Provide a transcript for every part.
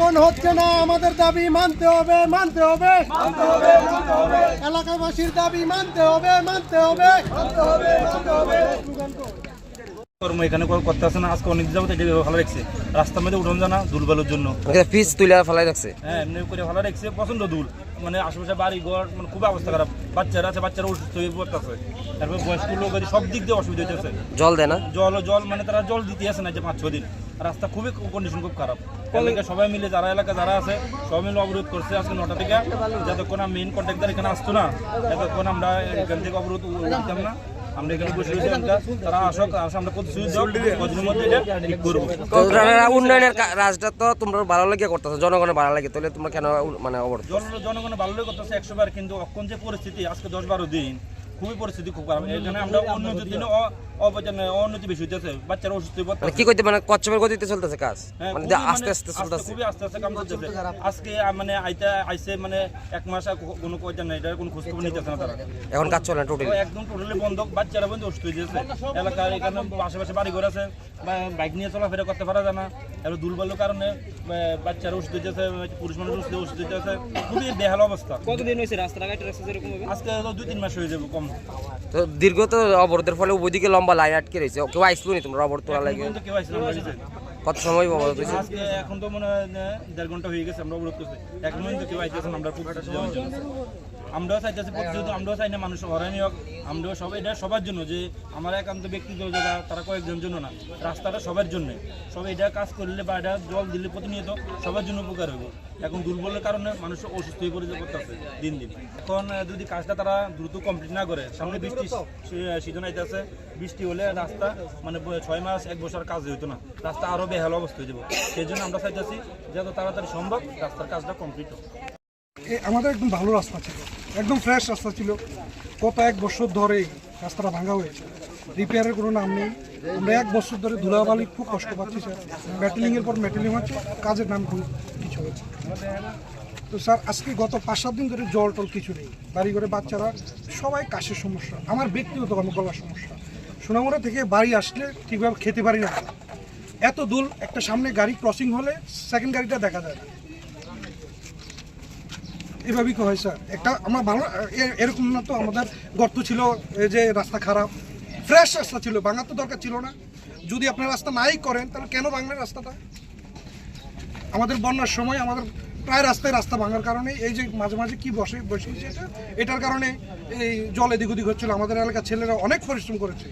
কোন হচ্ছে না আমাদের দাবি মানতে হবে মানতে হবে। এলাকাবাসীর দাবি মানতে হবে মানতে হবে। কর্ম এখানে করতে আসে না আজকে অনেক যাবত এটা ভালো রাখছে। রাস্তার মধ্যে উঠন জানা দুলবালুর জন্য। পিস তুলে ফেলাই রাখছে। হ্যাঁ এমনি করে ভালো রাখছে প্রচণ্ড দুল মানে আশেপাশে বাড়ি ঘর মানে খুব অবস্থা খারাপ। বাচ্চারা আছে বাচ্চারা অসুস্থ হয়ে পড়তেছে। তারপর বয়স্ক লোক আছে সব দিক দিয়ে অসুবিধা হইতেছে। জল দেয় না? জল জল মানে তারা জল দিতে আসে না যে পাঁচ ছ দিন। রাস্তা খুবই কন্ডিশন খুব খারাপ। এলাকা সবাই মিলে যারা এলাকা যারা আছে সবাই মিলে অবরোধ করছে আজকে নটা থেকে। যতক্ষণ মেইন কন্ট্রাক্টর এখানে আসতো না ততক্ষণ আমরা এখান থেকে অবরোধ উঠতাম না। আমরা এখানে বসে রয়েছি আমরা তারা আসক আসে আমরা প্রতিশ্রুতি দেব কদিনের মধ্যে এটা ঠিক করব। উন্নয়নের রাজটা তো তোমরা ভালো লাগে করতেছো জনগণের ভালো লাগে তাহলে তোমরা কেন মানে জনগণের ভালো লাগে ভালোই করতেছে একশো বার কিন্তু অক্ষণ যে পরিস্থিতি আজকে দশ বারো দিন খুবই পরিস্থিতি খুব খারাপ। এখানে আমরা উন্নতির বেশি হইতেছে বাচ্চারা অসুস্থ হয়ে মানে কি করতে মানে কচ্ছপের গতিতে চলতেছে কাজ? মানে খুবই যে আস্তে আস্তে চলতেছে। খুবই আস্তে আস্তে কাম করতেছে আজকে মানে আইতে মানে এক মাস কোনো কয়টা নাই এটার কোনো খোঁজ খবর নিতেছে না তারা। এখন কাজ চলে টোটালি একদম টোটালি বন্ধ বাচ্চারা বন্ধু অসুস্থ হয়ে যাচ্ছে এলাকার এখানে আশেপাশে বাড়ি ঘর আছে বাইক নিয়ে চলাফেরা করতে পারা যায় না। এবার দুর্বলের কারণে বাচ্চারা অসুস্থ হয়ে যাচ্ছে পুরুষ মানুষ অসুস্থ হয়ে যাচ্ছে খুবই বেহাল অবস্থা। কতদিন হয়েছে আজকে দুই তিন মাস হয়ে যাবে কম। তো দীর্ঘ তো অবরোধের ফলে ওইদিকে লম্বা লাইন আটকে রয়েছে। কেউ আইসলো নি তোমরা অবরোধ তোলা লাগে? কত সময় অবরোধ হয়েছে এখন তো মনে হয় দেড় ঘণ্টা হয়ে গেছে আমরা অবরোধ করছি। এখন পর্যন্ত কেউ আসতেছে আমরা আমরাও চাইতেছি প্রতিনিয়ত আমরাও চাই না, মানুষ হরানি হোক, আমরাও সবাই এটা সবার জন্য যে আমার একান্ত ব্যক্তিগত জায়গা তারা কয়েকজন জন্য না, রাস্তাটা সবার জন্য। সবাই এটা কাজ করলে বা এটা জল দিলে প্রতিনিয়ত সবার জন্য উপকার হবে। এখন দুর্বলের কারণে মানুষ অসুস্থ হয়ে পড়ে পড়তেছে দিন দিন। এখন যদি কাজটা তারা দ্রুত কমপ্লিট না করে, সামনে বৃষ্টি সিজন আইতেছে, বৃষ্টি হলে রাস্তা মানে ছয় মাস, এক বছর কাজ হইতো না। রাস্তা আরও বেহাল অবস্থা হয়ে যাব। সেই জন্য আমরা চাইতেছি, যত তাড়াতাড়ি সম্ভব রাস্তার কাজটা কমপ্লিট হোক। আমাদের একদম ভালো রাস্তা ছিল। একদম ফ্রেশ রাস্তা ছিল। গত এক বছর ধরে রাস্তাটা ভাঙা হয়েছে। রিপেয়ারের কোনো নাম নেই। আমরা এক বছর ধরে ধুলাবালি খুব কষ্ট পাচ্ছি, স্যার। মেটেলিংয়ের পর মেটেলিং হচ্ছে কাজের নাম কোনো কিছু হয়েছে। তো স্যার, আজকে গত পাঁচ সাত দিন ধরে জল টল কিছু নেই। বাড়ি ঘরে বাচ্চারা, সবাই কাশের সমস্যা। আমার ব্যক্তিগত গলার সমস্যা। সোনামুড়া থেকে বাড়ি আসলে ঠিকভাবে খেতে পারি না। এত দূর একটা সামনে গাড়ি ক্রসিং হলে সেকেন্ড গাড়িটা দেখা যায় না। এভাবেই হয়, স্যার? একটা আমার ভালো এরকম না তো, আমাদের গর্ত ছিল এই যে রাস্তা খারাপ। ফ্রেশ রাস্তা ছিল, ভাঙার তো দরকার ছিল না। যদি আপনার রাস্তা নাই করেন, তাহলে কেন ভাঙলেন রাস্তাটা? আমাদের বন্যার সময় আমাদের প্রায় রাস্তায় রাস্তা ভাঙার কারণে এই যে মাঝে মাঝে কি বসে বসেছে এটা, এটার কারণে এই জল এদিক ওদিক হচ্ছিল। আমাদের এলাকার ছেলেরা অনেক পরিশ্রম করেছে।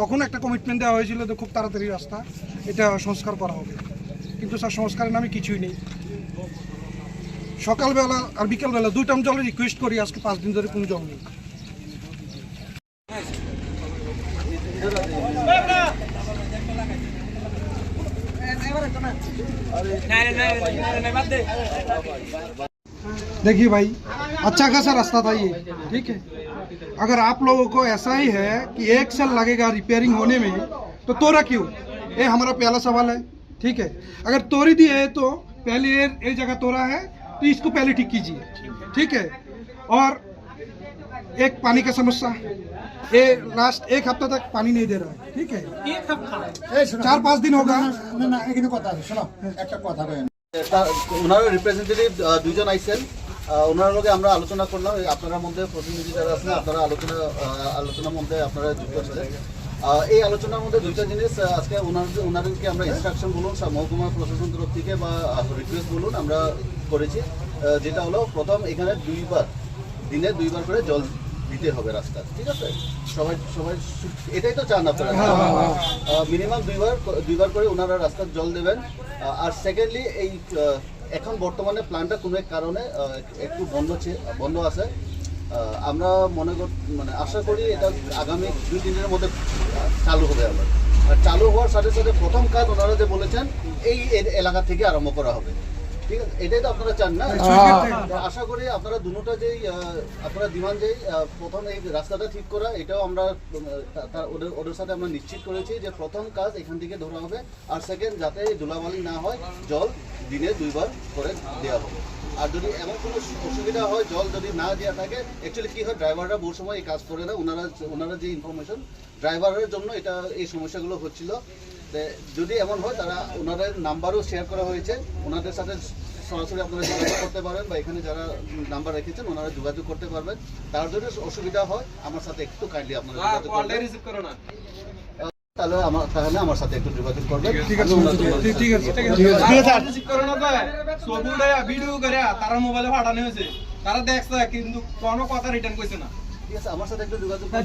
তখন একটা কমিটমেন্ট দেওয়া হয়েছিল যে খুব তাড়াতাড়ি রাস্তা এটা সংস্কার করা হবে। কিন্তু স্যার, সংস্কারের নামে কিছুই নেই। সকালবেলা আর বিকালবেলা দুই টাইম জলের রিকোয়েস্ট করি আজকে পাঁচ দিন ধরে কোনো জল নেই देखिए भाई अच्छा खासा रास्ता था ये ठीक है अगर आप लोगों को ऐसा ही है कि एक साल लगेगा रिपेयरिंग होने में तो तोड़ा क्यों ये हमारा पहला सवाल है ठीक है अगर तोड़ी दी है तो पहले ये ये जगह तोड़ा है तो इसको पहले ठीक कीजिए ठीक है और एक पानी का समस्या ये लास्ट एक हफ्ता तक पानी नहीं दे रहा है ठीक है चार पाँच दिन होगा না না এখানে কথা আছে শোনো একটা কথা বলেন ওনার রিপ্রেজেন্টেটিভ দুইজন আইছেন আহ, ওনার লগে আমরা আলোচনা করলাম এই আপনার মধ্যে প্রতিনিধি যারা আছেন আপনারা আলোচনা আহ, আলোচনার মধ্যে আপনারা যুক্ত ছিলেন আহ, এই আলোচনার মধ্যে দুইটা জিনিস আহ, আজকে ওনার ওনাদেরকে আমরা ইনস্ট্রাকশন বলুন সব মহকুমা প্রশাসন তরফ থেকে বা রিকোয়েস্ট বলুন আমরা করেছি যেটা হলো প্রথম এখানে দুইবার দিনে দুইবার করে জল দিতে হবে রাস্তা ঠিক আছে? সবাই সবাই এটাই তো চান আপনারা মিনিমাম দুইবার দুইবার করে ওনারা রাস্তার জল দেবেন আর সেকেন্ডলি এই এখন বর্তমানে প্ল্যানটা কোনো এক কারণে একটু বন্ধ ছে- বন্ধ আছে। আমরা মনে কর মানে আশা করি এটা আগামী দুই দিনের মধ্যে চালু হবে আবার। আর চালু হওয়ার সাথে সাথে প্রথম কাজ ওনারা যে বলেছেন এই এলাকা থেকে আরম্ভ করা হবে। ঠিক আছে এটাই তো আপনারা চান না? আশা করি আপনারা দুটোটা যেই আপনারা যেই প্রথম এই রাস্তাটা ঠিক করা এটাও আমরা ওদের ওদের সাথে আমরা নিশ্চিত করেছি যে প্রথম কাজ এখান থেকে ধরা হবে আর সেকেন্ড যাতে ধুলাবালি না হয় জল দিনে দুইবার করে দেওয়া হবে। আর যদি এমন কোনো অসুবিধা হয় জল যদি না দেওয়া থাকে অ্যাকচুয়ালি কি হয় ড্রাইভাররা বহু সময় এই কাজ করে না ওনারা ওনারা যে ইনফরমেশন ড্রাইভারের জন্য এটা এই সমস্যাগুলো হচ্ছিল। যদি এমন হয় তারা ওনাদের নাম্বারও শেয়ার করা হয়েছে। ওনাদের সাথে সরাসরি আপনারা যোগাযোগ করতে পারেন বা এখানে যারা নাম্বার রেখেছেন ওনারা যোগাযোগ করতে পারবেন। তার যদি অসুবিধা হয় আমার সাথে একটু কাইন্ডলি আপনারা যোগাযোগ করবেন। তাহলে আমার তাহলে আমার সাথে একটু যোগাযোগ করবেন। ঠিক আছে ঠিক- ঠিক আছে ঠিক আছে ভিডিও করে তারা মোবাইলে পাঠানো হয়েছে। তারা দেখছে কিন্তু কোনো কথা রিটার্ন করছে না। ঠিক আছে আমার সাথে একটু যোগাযোগ করবেন।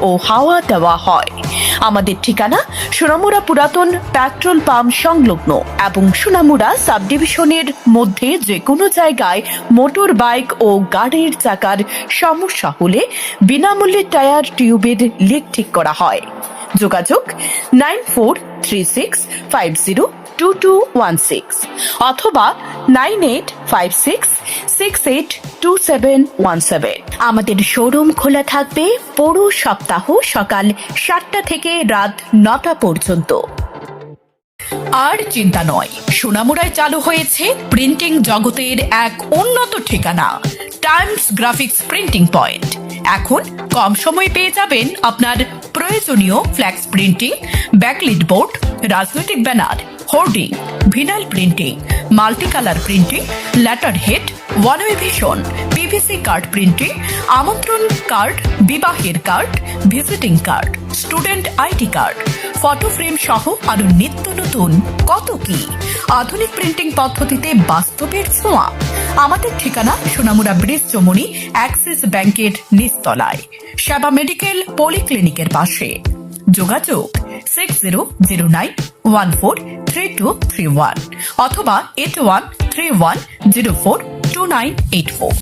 ও হাওয়া দেওয়া হয়। আমাদের ঠিকানা সোনামুড়া পুরাতন পেট্রোল পাম্প সংলগ্ন এবং সোনামুড়া সাবডিভিশনের মধ্যে যে কোনো জায়গায় মোটর বাইক ও গাড়ির চাকার সমস্যা হলে বিনামূল্যে টায়ার টিউবের লিক ঠিক করা হয়। যোগাযোগ nine four three six five zero two two one six অথবা nine eight five six six eight two seven one seven আমাদের শোরুম খোলা থাকবে পুরো সপ্তাহ সকাল সাতটা থেকে রাত নটা পর্যন্ত। আর চিন্তা নয়, সোনামুড়ায় চালু হয়েছে প্রিন্টিং জগতের এক উন্নত ঠিকানা টাইমস গ্রাফিক্স প্রিন্টিং পয়েন্ট এখন কম সময়ে পেয়ে যাবেন আপনার প্রয়োজনীয় ফ্ল্যাক্স প্রিন্টিং ব্যাকলিট বোর্ড রাজনৈতিক banner hoarding vinyl printing multi colour printing letter head one way vision PVC card printing আমন্ত্রণ কার্ড বিবাহের card visiting card student ID card photo frame সহ আরও নিত্য নতুন। কত কি? আধুনিক প্রিন্টিং পদ্ধতিতে বাস্তবের ছোঁয়া। আমাদের ঠিকানা সোনামুড়া ব্রিজ চমুনি, অ্যাক্সিস ব্যাংকের নিচতলায়। সেবা মেডিকেল পলিক্লিনিকের পাশে। যোগাযোগ six zero zero nine one four three two three one অথবা eight one three one zero four two nine eight four